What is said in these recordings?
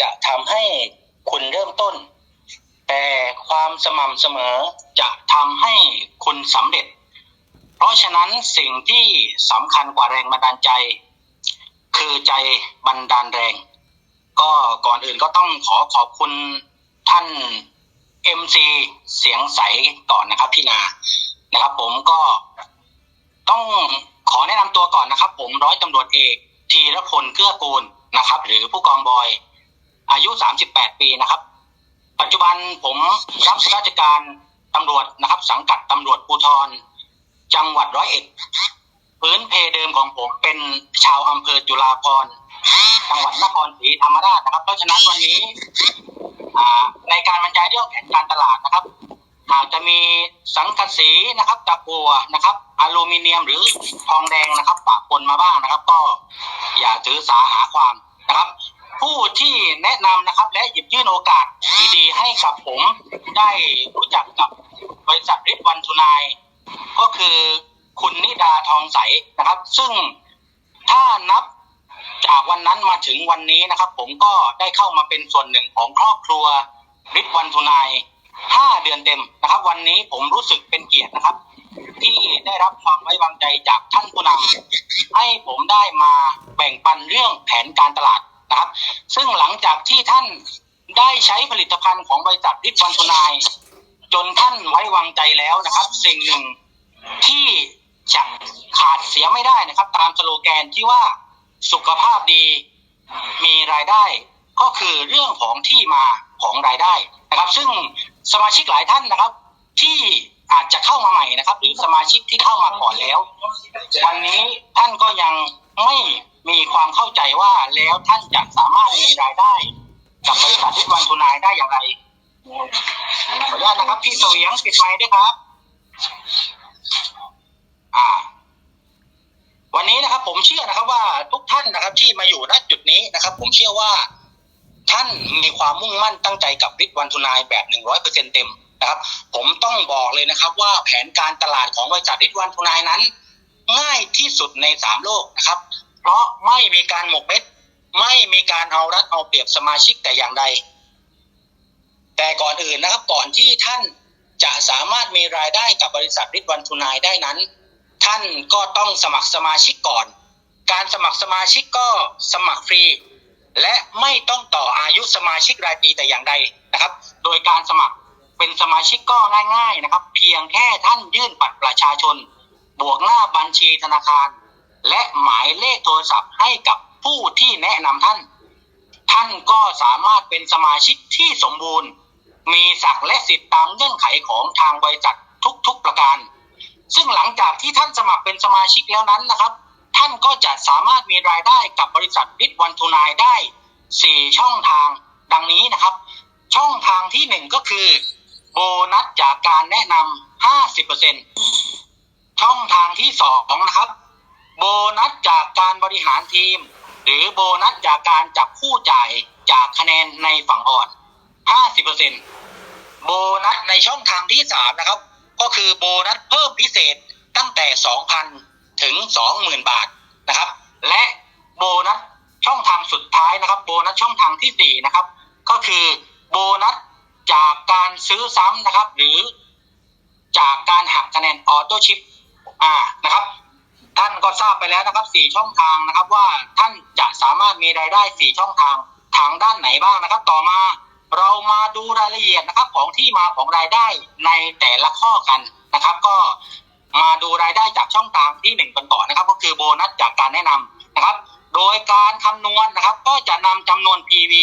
จะทำให้คุณเริ่มต้น แต่ความสม่ำเสมอจะทำให้คุณสำเร็จ เพราะฉะนั้นสิ่งที่สำคัญกว่าแรงบันดาลใจ คือใจบันดาลแรง ก็ก่อนอื่นก็ต้องขอขอบคุณท่าน MC เสียงใสก่อนนะครับพี่นานะครับ ผมก็ต้องขอแนะนำตัวก่อนนะครับ ผมร้อยตำรวจเอกธีรพลเกื้อกูลนะครับ หรือผู้กองบอย อายุ 38 ปีนะครับ ปัจจุบันผมรับราชการตำรวจนะครับ สังกัดตำรวจภูธรจังหวัดร้อยเอ็ดพื้นเพเดิมของผมเป็นชาวอำเภอจุฬาภรณ์จังหวัดนครศรีธรรมราชนะครับ เพราะฉะนั้นวันนี้อ่าในการบรรยายเรื่องแผนการตลาดนะครับอาจจะมีสังกะสีนะครับตะกัวนะครับอลูมิเนียมหรือทองแดงนะครับปะปนมาบ้างนะครับ ก็อย่าถือสาหาความนะครับ ผู้ที่แนะนำนะครับและหยิบยื่นโอกาสดีๆให้กับผมได้รู้จักกับบริษัทริบวันทุนายก็คือคุณนิดาทองใสนะครับ ซึ่งถ้านับจากวันนั้นมาถึงวันนี้นะครับ ผมก็ได้เข้ามาเป็นส่วนหนึ่งของครอบครัวริบวันทุนายห้าเดือนเต็มนะครับ วันนี้ผมรู้สึกเป็นเกียรตินะครับ ที่ได้รับความไว้วางใจจากท่านผู้นำให้ผมได้มาแบ่งปันเรื่องแผนการตลาด นะครับ ซึ่งหลังจากที่ท่านได้ใช้ผลิตภัณฑ์ของบริษัทริบวันทนาย จนท่านไว้วางใจแล้วนะครับ สิ่งหนึ่งที่จะขาดเสียไม่ได้นะครับ ตามสโลแกนที่ว่าสุขภาพดีมีรายได้ ก็คือเรื่องของที่มาของรายได้นะครับ ซึ่งสมาชิกหลายท่านนะครับ ที่อาจจะเข้ามาใหม่นะครับ หรือสมาชิกที่เข้ามาก่อนแล้ว วันนี้ท่านก็ยังไม่ มีความเข้าใจว่าแล้วท่านจะสามารถมีรายได้ กับบริษัททิศวันทุนายได้อย่างไรขออนุญาตนะครับพี่เสวียงปิดไมค์ด้วยครับ อ่า วันนี้นะครับ ผมเชื่อนะครับว่าทุกท่านนะครับ ที่มาอยู่ณจุดนี้นะครับ ผมเชื่อว่า ท่านมีความมุ่งมั่นตั้งใจกับริดวันทุนายแบบหนึ่งร้อยเปอร์เซ็นเต็มนะครับ ผมต้องบอกเลยนะครับ ว่าแผนการตลาดของบริษัทริดวันทุนายนั้น ง่ายที่สุดในสามโลกนะครับ เพราะไม่มีการหมกเม็ด ไม่มีการเอารัดเอาเปรียบสมาชิกแต่อย่างใด แต่ก่อนอื่นนะครับก่อนที่ท่านจะสามารถมีรายได้กับบริษัทริดวันทุนายได้นั้น ท่านก็ต้องสมัครสมาชิกก่อน การสมัครสมาชิกก็สมัครฟรี และไม่ต้องต่ออายุสมาชิกรายปีแต่อย่างใดนะครับ โดยการสมัครเป็นสมาชิกก็ง่าย ๆนะครับ เพียงแค่ท่านยื่นบัตรประชาชน บวกหน้าบัญชีธนาคาร และหมายเลขโทรศัพท์ให้กับผู้ที่แนะนำท่าน ท่านก็สามารถเป็นสมาชิกที่สมบูรณ์ มีศักดิ์และสิทธิ์ตามเงื่อนไขของทางบริษัททุกๆประการ ซึ่งหลังจากที่ท่านสมัครเป็นสมาชิกแล้วนั้นนะครับ ท่านก็จะสามารถมีรายได้กับบริษัทริดวันทูนายได้4ช่องทางดังนี้นะครับ ช่องทางที่1ก็คือโบนัสจากการแนะนำ50%ช่องทางที่2นะครับ โบนัสจากการบริหารทีม หรือโบนัสจากการจับคู่จ่ายจากคะแนนในฝั่งอ่อน 50%โบนัสในช่องทางที่ 3 นะครับ ก็คือโบนัสเพิ่มพิเศษตั้งแต่ 2,000 ถึง 20,000 บาทนะครับ และโบนัสช่องทางสุดท้ายนะครับ โบนัสช่องทางที่ 4 นะครับ ก็คือโบนัสจากการซื้อซ้ำนะครับ หรือจากการหักคะแนนออโต้ชิปอ่านะครับ ท่านก็ทราบไปแล้วนะครับ4ช่องทางนะครับว่าท่านจะสามารถมีรายได้4ช่องทางทางด้านไหนบ้างนะครับ ต่อมาเรามาดูรายละเอียดนะครับของที่มาของรายได้ในแต่ละข้อกันนะครับ ก็มาดูรายได้จากช่องทางที่หนึ่งกันก่อนะครับ ก็คือโบนัสจากการแนะนำนะครับ โดยการคำนวณนะครับ ก็จะนำจำนวน PV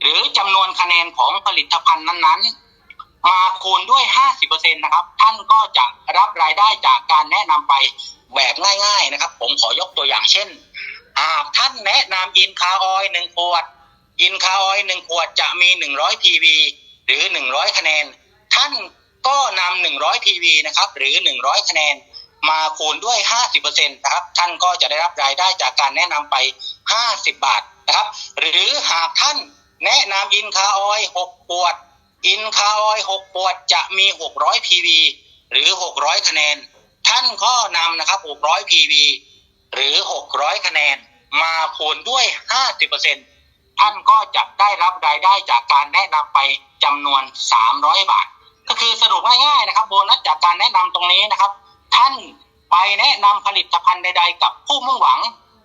หรือจำนวนคะแนนของผลิตภัณฑ์นั้นๆมาคูณด้วย 50%นะครับ ท่านก็จะรับรายได้จากการแนะนำไป แบบง่าย ๆนะครับ ผมขอยกตัวอย่างเช่นหากท่านแนะนำอินคาออยหนึ่งขวด อินคาออยหนึ่งขวดจะมี100 PV หรือ100คะแนน ท่านก็นำ100 PV นะครับหรือ100คะแนน มาคูณด้วย50%นต์นะครับ ท่านก็จะได้รับรายได้จากการแนะนำไป50บบาทนะครับ หรือหากท่านแนะนำอินคาออย6ขวด อินคาออย6ขวดจะมี600 PV หรือ600คะแนน ท่านก็นำนะครับ 600 PV หรือ 600 คะแนน มาคูณด้วย 50%ท่านก็จะได้รับรายได้จากการแนะนำไปจำนวน 300 บาท ก็คือสรุปง่ายๆนะครับ โบนัสจากการแนะนำตรงนี้นะครับ ท่านไปแนะนำผลิตภัณฑ์ใด ๆ กับผู้มุ่งหวัง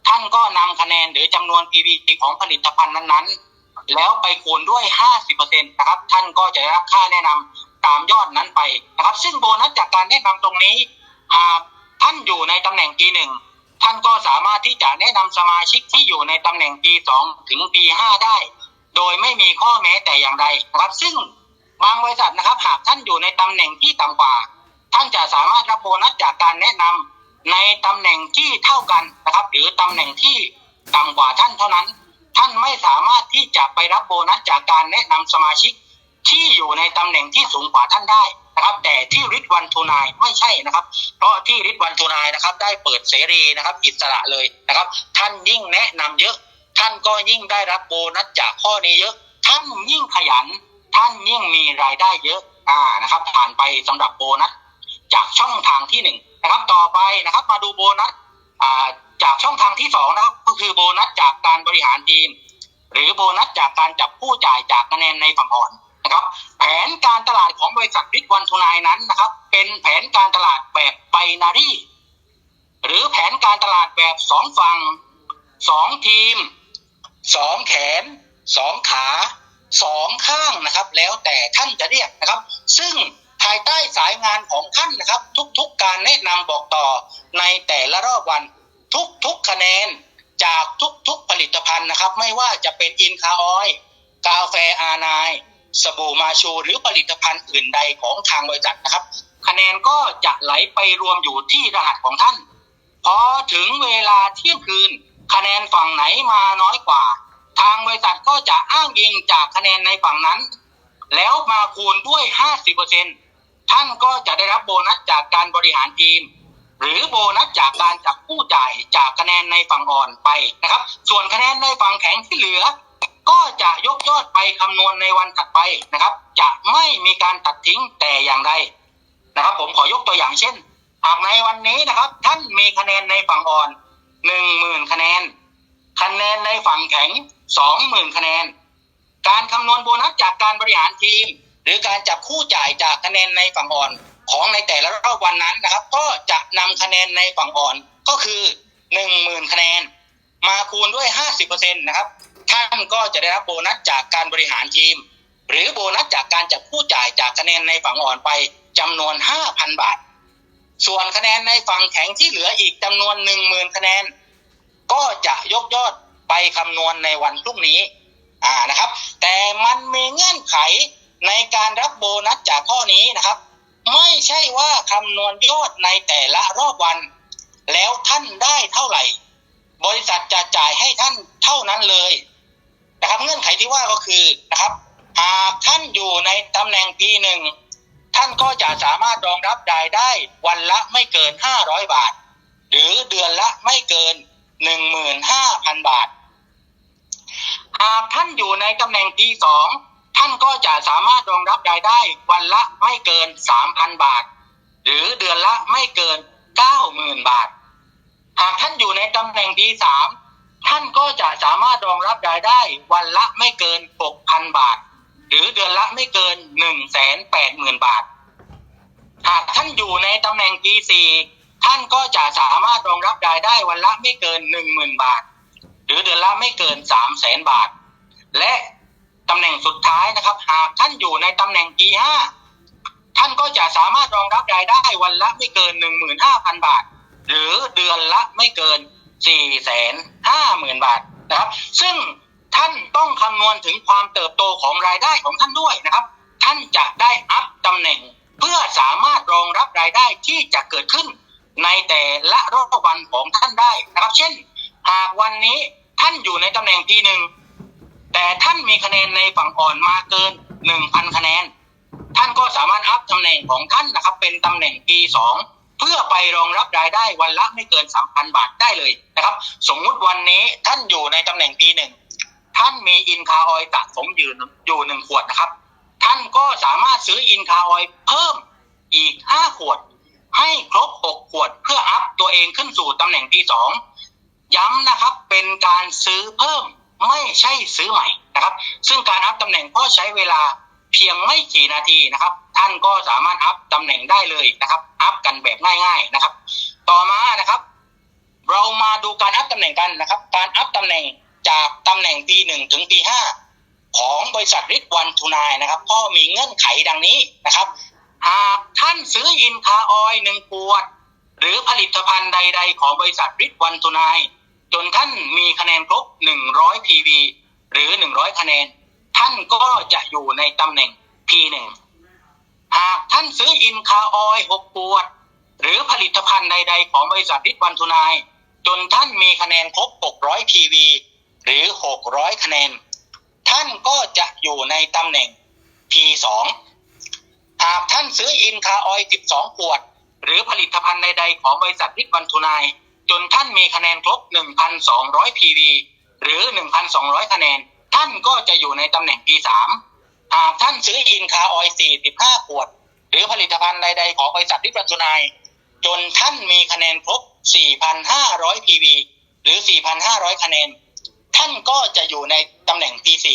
ท่านก็นำคะแนนหรือจำนวน PV ของผลิตภัณฑ์นั้นๆ แล้วไปคูณด้วย 50%นะครับ ท่านก็จะได้รับค่าแนะนำตามยอดนั้นไปนะครับ ซึ่งโบนัสจากการแนะนำตรงนี้ หากท่านอยู่ในตำแหน่งปีหนึ่งท่านก็สามารถที่จะแนะนำสมาชิกที่อยู่ในตำแหน่งปีสองถึงปีห้าได้ โดยไม่มีข้อแม้แต่อย่างใดนะครับ ซึ่งบางบริษัทนะครับ หากท่านอยู่ในตำแหน่งที่ต่ำกว่า ท่านจะสามารถรับโบนัสจากการแนะนำในตำแหน่งที่เท่ากันนะครับ หรือตำแหน่งที่ต่ำกว่าท่านเท่านั้น ท่านไม่สามารถที่จะไปรับโบนัสจากการแนะนำสมาชิกที่อยู่ในตำแหน่งที่สูงกว่าท่านได้ นะครับแต่ที่ริดวันทูนายไม่ใช่นะครับ เพราะที่ริดวันทูนายนะครับได้เปิดเสรีนะครับ อิสระเลยนะครับ ท่านยิ่งแนะนำเยอะ ท่านก็ยิ่งได้รับโบนัสจากข้อนี้เยอะ ท่านยิ่งขยัน ท่านยิ่งมีรายได้เยอะอ่านะครับ ผ่านไปสำหรับโบนัสจากช่องทางที่หนึ่งนะครับ ต่อไปนะครับมาดูโบนัสอ่าจากช่องทางที่สองนะครับก็คือโบนัสจากการบริหารทีม หรือโบนัสจากการจับผู้จ่ายจากคะแนนในฝั่งอ่อน นะครับแผนการตลาดของบริษัทริดวันทูนายนั้นนะครับ เป็นแผนการตลาดแบบไบนารีหรือแผนการตลาดแบบสองฝั่งสองทีมสองแขนสองขาสองข้างนะครับ แล้วแต่ท่านจะเรียกนะครับ ซึ่งภายใต้สายงานของท่านนะครับ ทุกๆการแนะนำบอกต่อในแต่ละรอบวันทุกๆคะแนนจากทุกๆผลิตภัณฑ์นะครับ ไม่ว่าจะเป็นอินคาออยล์กาแฟอานาย สบู่มาชูหรือผลิตภัณฑ์อื่นใดของทางบริษัทนะครับ คะแนนก็จะไหลไปรวมอยู่ที่รหัสของท่าน พอถึงเวลาเที่ยงคืน คะแนนฝั่งไหนมาน้อยกว่า ทางบริษัทก็จะอ้างอิงจากคะแนนในฝั่งนั้น แล้วมาคูณด้วย 50%ท่านก็จะได้รับโบนัสจากการบริหารทีมหรือโบนัสจากการจับผู้จ่ายจากคะแนนในฝั่งอ่อนไปนะครับ ส่วนคะแนนในฝั่งแข็งที่เหลือ ก็จะยกยอดไปคำนวณในวันถัดไปนะครับ จะไม่มีการตัดทิ้งแต่อย่างใดนะครับ ผมขอยกตัวอย่างเช่น หากในวันนี้นะครับ ท่านมีคะแนนในฝั่งอ่อนหนึ่งหมื่นคะแนน คะแนนในฝั่งแข็งสองหมื่นคะแนน การคำนวณโบนัสจากการบริหารทีม หรือการจับคู่จ่ายจากคะแนนในฝั่งอ่อนของในแต่ละรอบวันนั้นนะครับ ก็จะนำคะแนนในฝั่งอ่อนก็คือหนึ่งหมื่นคะแนน มาคูณด้วยห้าสิบเปอร์เซ็นต์นะครับ ท่านก็จะได้รับโบนัสจากการบริหารทีม หรือโบนัสจากการจับคู่จ่ายจากคะแนนในฝั่งอ่อนไปจำนวนห้าพันบาท ส่วนคะแนนในฝั่งแข็งที่เหลืออีกจำนวนหนึ่งหมื่นคะแนน ก็จะยกยอดไปคำนวณในวันพรุ่งนี้อ่านะครับ แต่มันมีเงื่อนไขในการรับโบนัสจากข้อนี้นะครับ ไม่ใช่ว่าคำนวณยอดในแต่ละรอบวัน แล้วท่านได้เท่าไหร่ บริษัทจะจ่ายให้ท่านเท่านั้นเลย นะครับเงื่อนไขที่ว่าก็คือนะครับหากท่านอยู่ในตำแหน่ง P1 ท่านก็จะสามารถรองรับรายได้วันละไม่เกิน 500 บาท หรือเดือนละไม่เกิน 15,000 บาท หากท่านอยู่ในตำแหน่ง P2 ท่านก็จะสามารถรองรับรายได้วันละไม่เกิน 3,000 บาท หรือเดือนละไม่เกิน 90,000 บาท หากท่านอยู่ในตำแหน่ง P3 ท่านก็จะสามารถรองรับรายได้วันละไม่เกิน 6,000 บาท หรือเดือนละไม่เกิน 180,000 บาท หากท่านอยู่ในตำแหน่ง P4 ท่านก็จะสามารถรองรับรายได้วันละไม่เกิน 10,000 บาท หรือเดือนละไม่เกิน 300,000 บาท และตำแหน่งสุดท้ายนะครับ หากท่านอยู่ในตำแหน่ง P5 ท่านก็จะสามารถรองรับรายได้วันละไม่เกิน 15,000 บาท หรือเดือนละไม่เกิน 450,000บาทนะครับ ซึ่งท่านต้องคำนวณถึงความเติบโตของรายได้ของท่านด้วยนะครับ ท่านจะได้อัพตำแหน่งเพื่อสามารถรองรับรายได้ที่จะเกิดขึ้น ในแต่ละรอบวันของท่านได้นะครับ เช่น หากวันนี้ท่านอยู่ในตำแหน่ง P1 แต่ท่านมีคะแนนในฝั่งอ่อนมาเกิน1,000คะแนน ท่านก็สามารถอัพตำแหน่งของท่านนะครับ เป็นตำแหน่ง P2 เพื่อไปรองรับรายได้วันละไม่เกิน 3,000 บาทได้เลยนะครับ สมมุติวันนี้ท่านอยู่ในตำแหน่ง P1 ท่านมีอินคาออยสะสมอยู่อยู่หนึ่งขวดนะครับ ท่านก็สามารถซื้ออินคาออยเพิ่มอีก 5 ขวด ให้ครบ 6 ขวดเพื่ออัพตัวเองขึ้นสู่ตำแหน่ง P2 ย้ำนะครับเป็นการซื้อเพิ่มไม่ใช่ซื้อใหม่นะครับ ซึ่งการอัพตำแหน่งก็ใช้เวลาเพียงไม่กี่นาทีนะครับ ท่านก็สามารถอัพตำแหน่งได้เลยนะครับ กันแบบง่ายๆนะครับ ต่อมานะครับ เรามาดูการอัพตำแหน่งกันนะครับ การอัพตำแหน่งจากตำแหน่ง P1 ถึง P5 ของบริษัทริดวันทูนายนะครับ ก็มีเงื่อนไขดังนี้นะครับ หากท่านซื้ออินคาออยหนึ่งขวด หรือผลิตภัณฑ์ใด ๆ ของบริษัทริดวันทูนายจนท่านมีคะแนนครบ 100 PV หรือ 100 คะแนน ท่านก็จะอยู่ในตำแหน่ง P1 หากท่านซื้ออินคาออย6ขวด หรือผลิตภัณฑ์ใด ๆ ของบริษัทริดวันทูนาย จนท่านมีคะแนนครบ 600 PV หรือ 600 คะแนน ท่านก็จะอยู่ในตำแหน่ง P2 หากท่านซื้ออินคาออย 12 ขวด หรือผลิตภัณฑ์ใด ๆ ของบริษัทริดวันทูนาย จนท่านมีคะแนนครบ 1,200 PV หรือ 1,200 คะแนน ท่านก็จะอยู่ในตำแหน่ง P3 หากท่านซื้ออินคาออย45 ขวด หรือผลิตภัณฑ์ใด ๆ ของบริษัทริดวันทูนาย จนท่านมีคะแนนครบ 4,500 PV หรือ 4,500 คะแนน ท่านก็จะอยู่ในตำแหน่ง P4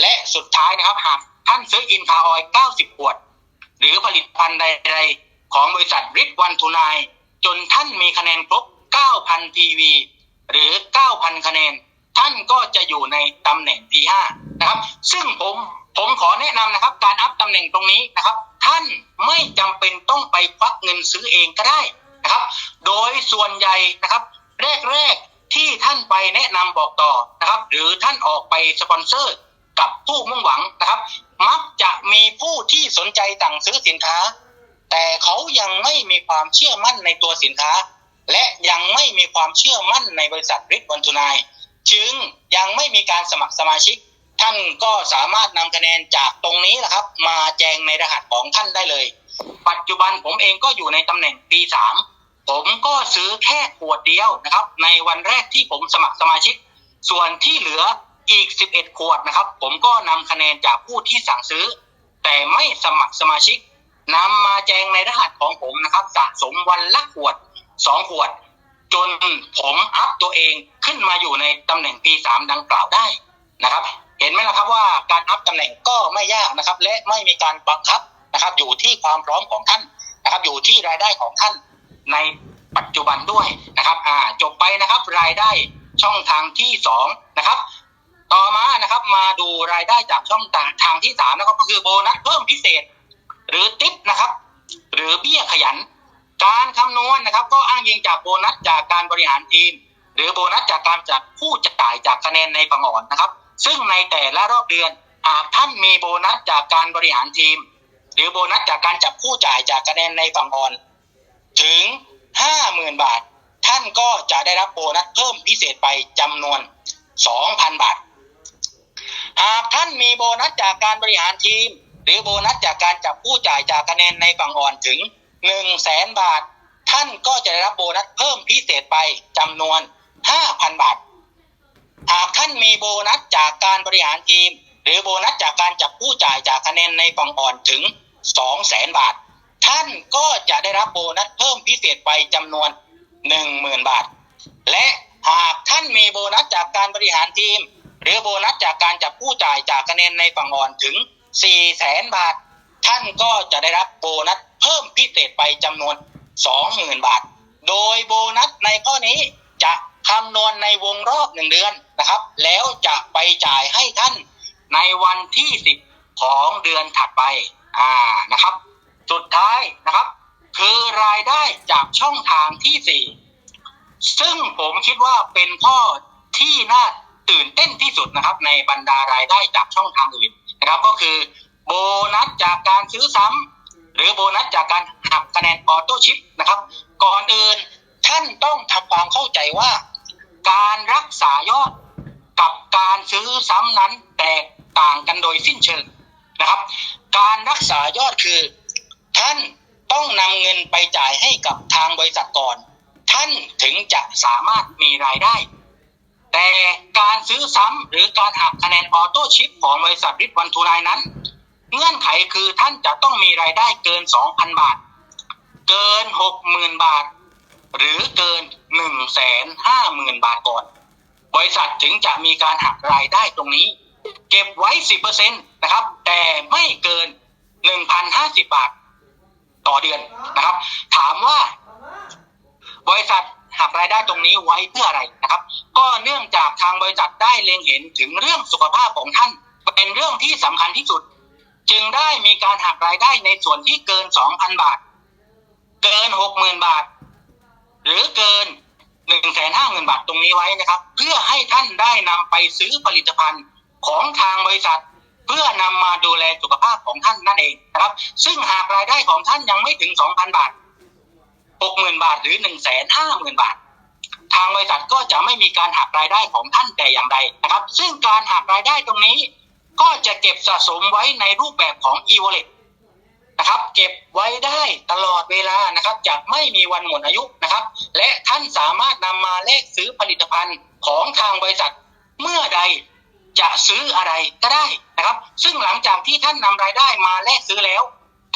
และสุดท้ายนะครับ หากท่านซื้ออินคาออย 90 ขวด หรือผลิตภัณฑ์ใด ๆ ของบริษัทริดวันทูนายจนท่านมีคะแนนครบ 9,000 PV หรือ 9,000 คะแนน ท่านก็จะอยู่ในตำแหน่ง P5 นะครับ ซึ่งผม ผมขอแนะนำนะครับ การอัพตำแหน่งตรงนี้นะครับ ท่านไม่จำเป็นต้องไปควักเงินซื้อเองก็ได้นะครับ โดยส่วนใหญ่นะครับ แรกๆที่ท่านไปแนะนำบอกต่อนะครับ หรือท่านออกไปสปอนเซอร์กับผู้มุ่งหวังนะครับ มักจะมีผู้ที่สนใจสั่งซื้อสินค้า แต่เขายังไม่มีความเชื่อมั่นในตัวสินค้า และยังไม่มีความเชื่อมั่นในบริษัทริดวันทูนายจึงยังไม่มีการสมัครสมาชิก ท่านก็สามารถนำคะแนนจากตรงนี้แหละครับ มาแจงในรหัสของท่านได้เลย ปัจจุบันผมเองก็อยู่ในตำแหน่ง P3 ผมก็ซื้อแค่ขวดเดียวนะครับ ในวันแรกที่ผมสมัครสมาชิก ส่วนที่เหลืออีก 11 ขวดนะครับ ผมก็นำคะแนนจากผู้ที่สั่งซื้อ แต่ไม่สมัครสมาชิกนำมาแจงในรหัสของผมนะครับ สะสมวันละขวด 2 ขวด จนผมอัพตัวเองขึ้นมาอยู่ในตำแหน่ง P3 ดังกล่าวได้นะครับ เห็นไหมล่ะครับว่าการอัพตำแหน่งก็ไม่ยากนะครับ และไม่มีการบังคับนะครับ อยู่ที่ความพร้อมของท่านนะครับ อยู่ที่รายได้ของท่านในปัจจุบันด้วยนะครับอ่าจบไปนะครับรายได้ช่องทางที่สองนะครับ ต่อมานะครับมาดูรายได้จากช่องทางทางที่สามนะครับก็คือโบนัสเพิ่มพิเศษ หรือติปนะครับ หรือเบี้ยขยัน การคำนวณนะครับ ก็อ้างอิงจากโบนัสจากการบริหารทีม หรือโบนัสจากการจัดผู้จ่ายจากคะแนนในฝั่งอ่อนนะครับ ซึ่งในแต่ละรอบเดือนหากท่านมีโบนัสจากการบริหารทีม หรือโบนัสจากการจับผู้จ่ายจากคะแนนในฝั่งอ่อน ถึง 50,000 บาท ท่านก็จะได้รับโบนัสเพิ่มพิเศษไปจำนวน 2,000 บาท หากท่านมีโบนัสจากการบริหารทีม หรือโบนัสจากการจับผู้จ่ายจากคะแนนในฝั่งอ่อนถึง 1 0 0 0 0แสนบาท ท่านก็จะได้รับโบนัสเพิ่มพิเศษไปจำนวน 5,000 บาท หากท่านมีโบนัสจากการบริหารทีม หรือโบนัสจากการจับผู้จ่ายจากคะแนนในฝั่งอ่อนถึง2 0 0แสนบาท ท่านก็จะได้รับโบนัสเพิ่มพิเศษไปจำนวน10,000บาท และหากท่านมีโบนัสจากการบริหารทีม หรือโบนัสจากการจับผู้จ่ายจากคะแนนในฝั่งอ่อนถึง4 0 0แสนบาท ท่านก็จะได้รับโบนัสเพิ่มพิเศษไปจำนวน20,000บาท โดยโบนัสในข้อนี้จะคำนวณในวงรอบหนึ่งเดือน นะครับ แล้วจะไปจ่ายให้ท่านในวันที่10ของเดือนถัดไปอ่านะครับ สุดท้ายนะครับ คือรายได้จากช่องทางที่4ซึ่งผมคิดว่าเป็นข้อที่น่าตื่นเต้นที่สุดนะครับ ในบรรดารายได้จากช่องทางอื่นนะครับ ก็คือโบนัสจากการซื้อซ้ำหรือโบนัสจากการหักคะแนนออโต้ชิปนะครับ ก่อนอื่นท่านต้องทำความเข้าใจว่า การรักษายอด กับการซื้อซ้ำนั้นแตกต่างกันโดยสิ้นเชิงนะครับ การรักษายอดคือ ท่านต้องนำเงินไปจ่ายให้กับทางบริษัทก่อน ท่านถึงจะสามารถมีรายได้ แต่การซื้อซ้ำหรือการหักคะแนนออโต้ชิปของบริษัทริดวันทูนายนั้น เงื่อนไขคือท่านจะต้องมีรายได้เกิน 2,000 บาท เกิน 60,000 บาท หรือเกิน 150,000 บาทก่อน บริษัทถึงจะมีการหักรายได้ตรงนี้ เก็บไว้10%นตนะครับ แต่ไม่เกิน1,050บบาทต่อเดือนนะครับ ถามว่า บริษัทหักรายได้ตรงนี้ไว้เพื่ออะไรนะครับ ก็เนื่องจากทางบริษัทได้เล็งเห็นถึงเรื่องสุขภาพของท่าน เป็นเรื่องที่สำคัญที่สุด จึงได้มีการหักรายได้ในส่วนที่เกิน2,000บาท เกิน60,000บาท หรือเกิน 150,000บาทตรงนี้ไว้นะครับ เพื่อให้ท่านได้นำไปซื้อผลิตภัณฑ์ของทางบริษัท เพื่อนำมาดูแลสุขภาพของท่านนั่นเองนะครับ ซึ่งหากรายได้ของท่านยังไม่ถึง2,000บาท60,000บาทหรือ150,000บาท ทางบริษัทก็จะไม่มีการหักรายได้ของท่านแต่อย่างใดนะครับ ซึ่งการหักรายได้ตรงนี้ ก็จะเก็บสะสมไว้ในรูปแบบของ e-wallet นะครับเก็บไว้ได้ตลอดเวลานะครับจะไม่มีวันหมดอายุนะครับ และท่านสามารถนำมาแลกซื้อผลิตภัณฑ์ของทางบริษัทเมื่อใดจะซื้ออะไรก็ได้นะครับ ซึ่งหลังจากที่ท่านนำรายได้มาแลกซื้อแล้ว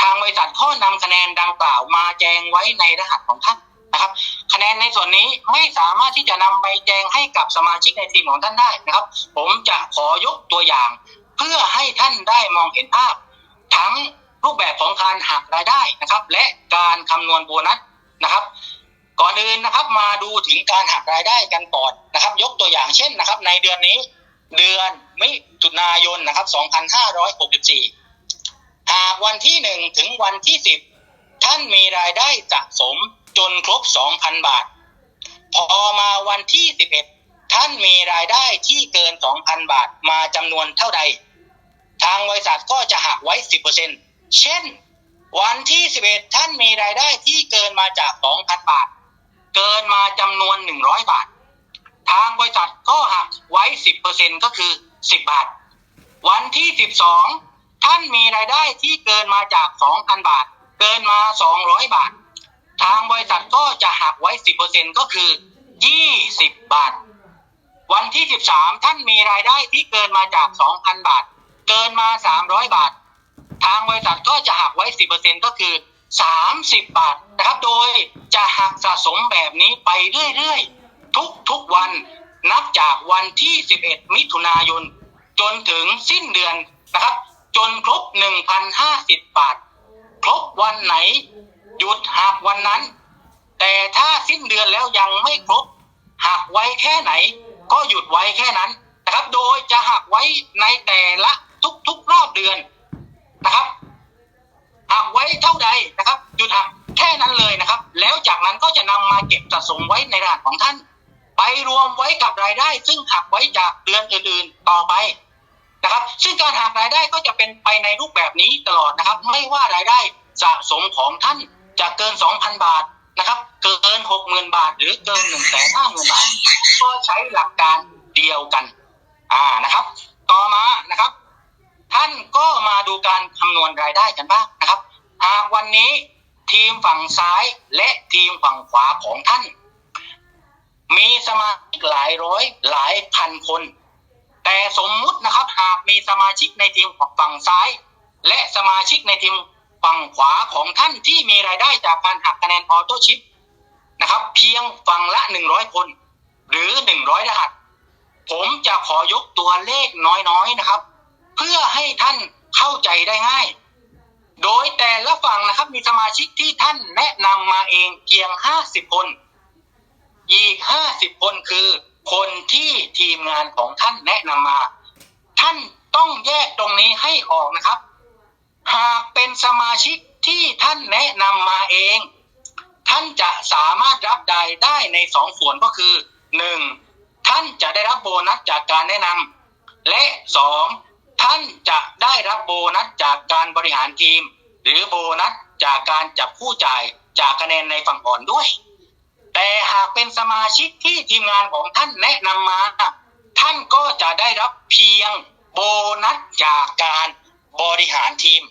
ทางบริษัทข้อนำคะแนนดังกล่าวมาแจงไว้ในรหัสของท่านนะครับ คะแนนในส่วนนี้ไม่สามารถที่จะนำไปแจงให้กับสมาชิกในทีมของท่านได้นะครับ ผมจะขอยกตัวอย่าง เพื่อให้ท่านได้มองเห็นภาพ ทั้ง รูปแบบของการหักรายได้นะครับ และการคำนวณโบนัสนะครับ ก่อนอื่นนะครับมาดูถึงการหักรายได้กันก่อนนะครับ ยกตัวอย่างเช่นนะครับ ในเดือนนี้ เดือนมิถุนายนนะครับ 2564 หากวันที่ 1 ถึงวันที่ 10 ท่านมีรายได้สะสมจนครบ 2,000 บาท พอมาวันที่ 11 ท่านมีรายได้ที่เกิน 2,000 บาทมาจำนวนเท่าใด ทางบริษัทก็จะหักไว้ 10%เเช่น วันที่ 11 ท่านมีรายได้ที่เกินมาจาก 2,000 บาท เกินมาจำนวน 100 บาท ทางบริษัทก็หักไว้ 10%ก็คือ 10 บาท วันที่ 12 ท่านมีรายได้ที่เกินมาจาก 2,000 บาท เกินมา 200 บาท ทางบริษัทก็จะหักไว้ 10%ก็คือ 20 บาท วันที่ 13 ท่านมีรายได้ที่เกินมาจาก 2,000 บาท เกินมา 300 บาท ทางบริษัทก็จะหักไว้ 10%ก็คือ 30 บาทนะครับ โดยจะหักสะสมแบบนี้ไปเรื่อยๆ ทุกๆวันนับจากวันที่ 11 มิถุนายน จนถึงสิ้นเดือนนะครับ จนครบ 1,050 บาท ครบวันไหน หยุดหักวันนั้น แต่ถ้าสิ้นเดือนแล้วยังไม่ครบ หักไว้แค่ไหน ก็หยุดไว้แค่นั้นนะครับ โดยจะหักไว้ในแต่ละทุกๆรอบเดือน นะครับหักไว้เท่าใดนะครับหยุดหักแค่นั้นเลยนะครับ แล้วจากนั้นก็จะนำมาเก็บสะสมไว้ในรหัสของท่าน ไปรวมไว้กับรายได้ ซึ่งหักไว้จากเดือนอื่นๆต่อไปนะครับ ซึ่งการหักรายได้ก็จะเป็นไปในรูปแบบนี้ตลอดนะครับ ไม่ว่ารายได้สะสมของท่านจะเกิน 2,000 บาทนะครับ เกิน 60,000 บาท หรือเกิน 150,000 บาท ก็ใช้หลักการเดียวกัน อ่านะครับ ต่อมานะครับ ท่านก็มาดูการคำนวณรายได้กันบ้างนะครับ หากวันนี้ทีมฝั่งซ้ายและทีมฝั่งขวาของท่าน มีสมาชิกหลายร้อยหลายพันคน แต่สมมุตินะครับหากมีสมาชิกในทีมฝั่งซ้าย และสมาชิกในทีมฝั่งขวาของท่านที่มีรายได้จากการหักคะแนนออโต้ชิปนะครับ เพียงฝั่งละหนึ่งร้อยคน หรือหนึ่งร้อยรหัส ผมจะขอยกตัวเลขน้อยๆนะครับ เพื่อให้ท่านเข้าใจได้ง่าย โดยแต่ละฝั่งนะครับมีสมาชิกที่ท่านแนะนำมาเองเพียงห้าสิบคน อีกห้าสิบคนคือ คนที่ทีมงานของท่านแนะนำมา ท่านต้องแยกตรงนี้ให้ออกนะครับ หากเป็นสมาชิกที่ท่านแนะนำมาเอง ท่านจะสามารถรับรายได้ในสองส่วนก็คือหนึ่งท่านจะได้รับโบนัสจากการแนะนำและสอง ท่านจะได้รับโบนัสจากการบริหารทีม หรือโบนัสจากการจับผู้จ่ายจากคะแนนในฝั่งอ่อนด้วย แต่หากเป็นสมาชิกที่ทีมงานของท่านแนะนำมา ท่านก็จะได้รับเพียงโบนัสจากการบริหารทีม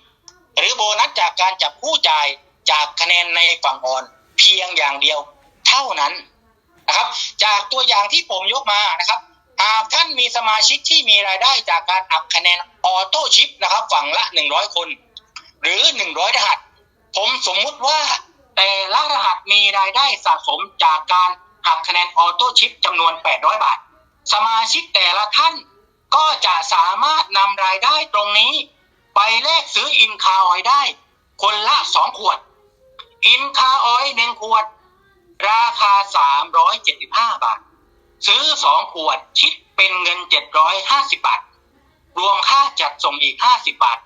หรือโบนัสจากการจับผู้จ่ายจากคะแนนในฝั่งอ่อน เพียงอย่างเดียว เท่านั้นนะครับ จากตัวอย่างที่ผมยกมานะครับ หากท่านมีสมาชิกที่มีรายได้จากการอัพคะแนนออโต้ชิปนะครับ ฝั่งละ100คน หรือ100รหัส ผมสมมุติว่า แต่ละรหัสมีรายได้สะสมจากการหักคะแนนออโต้ชิปจำนวน 800 บาท สมาชิกแต่ละท่านก็จะสามารถนำรายได้ตรงนี้ ไปแลกซื้ออินคาออยได้ คนละสองขวด อินคาออยหนึ่งขวด ราคา 375 บาท ซื้อสองขวดคิดเป็นเงิน750บาท รวมค่าจัดส่งอีก50บาท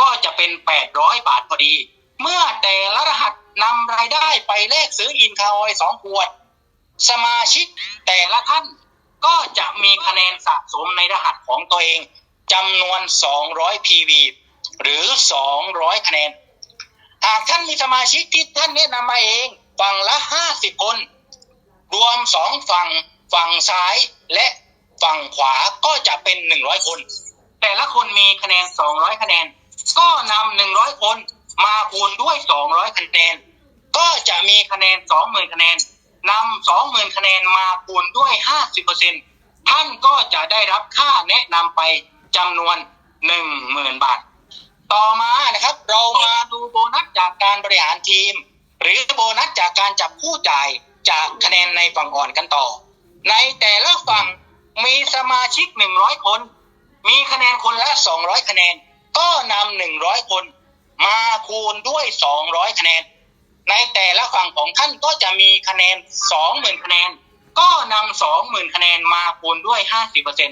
ก็จะเป็น800บาทพอดี เมื่อแต่ละรหัสนำรายได้ไปแลกซื้ออินคาออยสองขวด สมาชิกแต่ละท่านก็จะมีคะแนนสะสมในรหัสของตัวเองจำนวน 200 PV หรือ 200 คะแนน หากท่านมีสมาชิกที่ท่านแนะนำมาเอง ฝั่งละ 50 คน รวมสองฝั่ง ฝั่งซ้ายและฝั่งขวาก็จะเป็น100คน แต่ละคนมีคะแนน200คะแนน ก็นำ100คนมาคูณด้วย200คะแนน ก็จะมีคะแนน20,000คะแนนนำ20,000คะแนนมาคูณด้วย50%ท่านก็จะได้รับค่าแนะนำไปจำนวน10,000บาท ต่อมานะครับ เรามาดูโบนัสจากการบริหารทีม หรือโบนัสจากการจับคู่จ่ายจากคะแนนในฝั่งอ่อนกันต่อ ในแต่ละฝั่งมีสมาชิก100คน มีคะแนนคนละ200คะแนน ก็นำ100คน มาคูณด้วย200คะแนน ในแต่ละฝั่งของท่านก็จะมีคะแนน20,000คะแนน ก็นำ20,000คะแนนมาคูณด้วยห้าสิบเปอร์เซ็น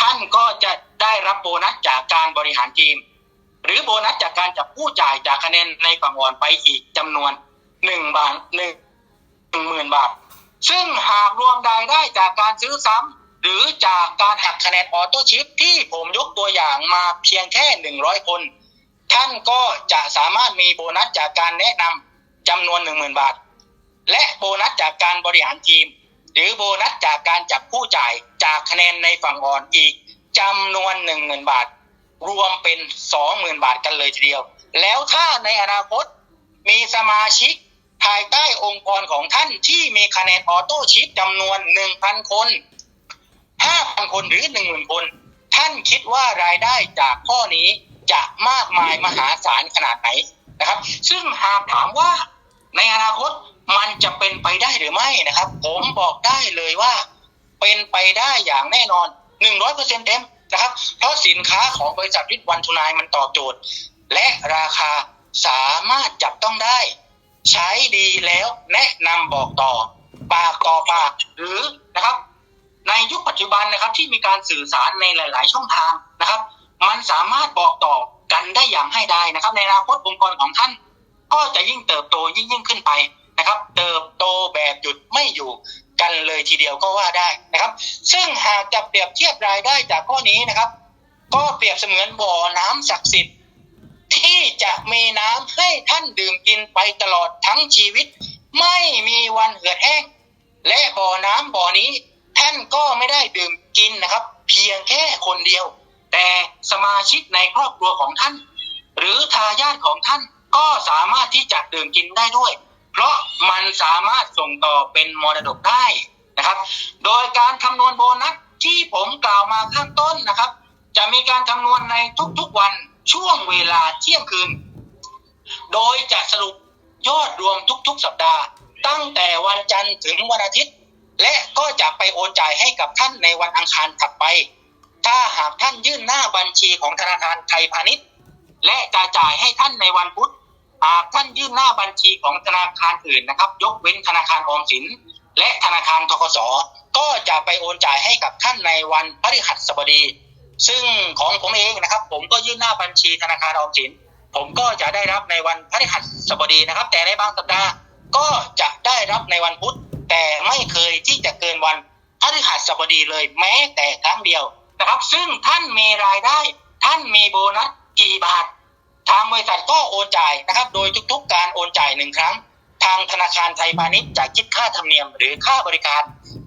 ท่านก็จะได้รับโบนัสจากการบริหารทีม หรือโบนัสจากการจับผู้จ่ายจากคะแนนในฝั่งอ่อนไปอีกจำนวน1บาท1 1หมื่นบาท ซึ่งหากรวมรายได้จากการซื้อซ้ำหรือจากการหักคะแนนออโต้ชิปที่ผมยกตัวอย่างมาเพียงแค่ 100 คน ท่านก็จะสามารถมีโบนัสจากการแนะนำจำนวน 10,000 บาท และโบนัสจากการบริหารทีม หรือโบนัสจากการจับผู้จ่ายจากคะแนนในฝั่งอ่อนอีกจำนวน 10,000 บาท รวมเป็น 20,000 บาทกันเลยทีเดียว แล้วถ้าในอนาคตมีสมาชิก ภายใต้องค์กรของท่านที่มีคะแนนออโต้ชิปจำนวน1,000คน5,000คนหรือ10,000คน ท่านคิดว่ารายได้จากข้อนี้จะมากมายมหาศาลขนาดไหนนะครับ ซึ่งหากถามว่าในอนาคตมันจะเป็นไปได้หรือไม่นะครับ ผมบอกได้เลยว่า เป็นไปได้อย่างแน่นอน100%เต็มนะครับ เพราะสินค้าของบริษัทวิทวันทุนายมันตอบโจทย์ และราคาสามารถจับต้องได้ ใช้ดีแล้วแนะนำบอกต่อ ปากต่อปากหรือนะครับ ในยุคปัจจุบันนะครับที่มีการสื่อสารในหลาย ๆ ช่องทางนะครับ มันสามารถบอกต่อกันได้อย่างให้ได้นะครับ ในอนาคตองค์กรของท่าน ก็จะยิ่งเติบโตยิ่งยิ่งขึ้นไปนะครับ เติบโตแบบหยุดไม่อยู่กันเลยทีเดียวก็ว่าได้นะครับ ซึ่งหากจะเปรียบเทียบรายได้จากข้อนี้นะครับ ก็เปรียบเสมือนบ่อน้ำศักดิ์สิทธิ์ ที่จะมีน้ำให้ท่านดื่มกินไปตลอดทั้งชีวิต ไม่มีวันเหือดแห้ง และบ่อน้ำบ่อนี้ ท่านก็ไม่ได้ดื่มกินนะครับ เพียงแค่คนเดียว แต่สมาชิกในครอบครัวของท่าน หรือทายาทของท่านก็สามารถที่จะดื่มกินได้ด้วย เพราะมันสามารถส่งต่อเป็นมรดกได้นะครับ โดยการคำนวณโบนัสที่ผมกล่าวมาข้างต้นนะครับ จะมีการคำนวณในทุกๆวัน ช่วงเวลาเที่ยงคืน โดยจะสรุปยอดรวมทุกๆ สัปดาห์ ตั้งแต่วันจันทร์ถึงวันอาทิตย์ และก็จะไปโอนจ่ายให้กับท่านในวันอังคารถัดไป ถ้าหากท่านยื่นหน้าบัญชีของธนาคารไทยพาณิชย์ และจะจ่ายให้ท่านในวันพุธหากท่านยื่นหน้าบัญชีของธนาคารอื่นนะครับ ยกเว้นธนาคารออมสิน และธนาคารทกสก็จะไปโอนจ่ายให้กับท่านในวันพฤหัสบดี ซึ่งของผมเองนะครับ ผมก็ยื่นหน้าบัญชีธนาคารออมสิน ผมก็จะได้รับในวันพฤหัสบดีนะครับ แต่ในบางสัปดาห์ก็จะได้รับในวันพุธแต่ไม่เคยที่จะเกินวันพฤหัสบดีเลยแม้แต่ครั้งเดียวนะครับ ซึ่งท่านมีรายได้ ท่านมีโบนัสกี่บาท ทางบริษัทก็โอนจ่ายนะครับ โดยทุกๆ การโอนจ่ายหนึ่งครั้ง ทางธนาคารไทยพาณิชย์จะคิดค่าธรรมเนียมหรือค่าบริการ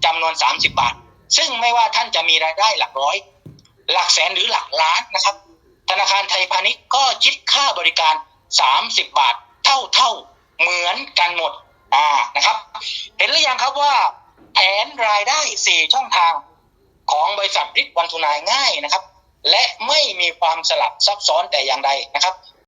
จำนวน 30 บาท ซึ่งไม่ว่าท่านจะมีรายได้หลักร้อย หลักแสนหรือหลักล้านนะครับ ธนาคารไทยพาณิชย์ก็คิดค่าบริการ 30 บาทเท่าเท่าๆเหมือนกันหมดอ่านะครับ เห็นหรือยังครับว่าแผนรายได้ 4 ช่องทางของบริษัทริทวันทุนายง่ายนะครับ และไม่มีความสลับซับซ้อนแต่อย่างใดนะครับ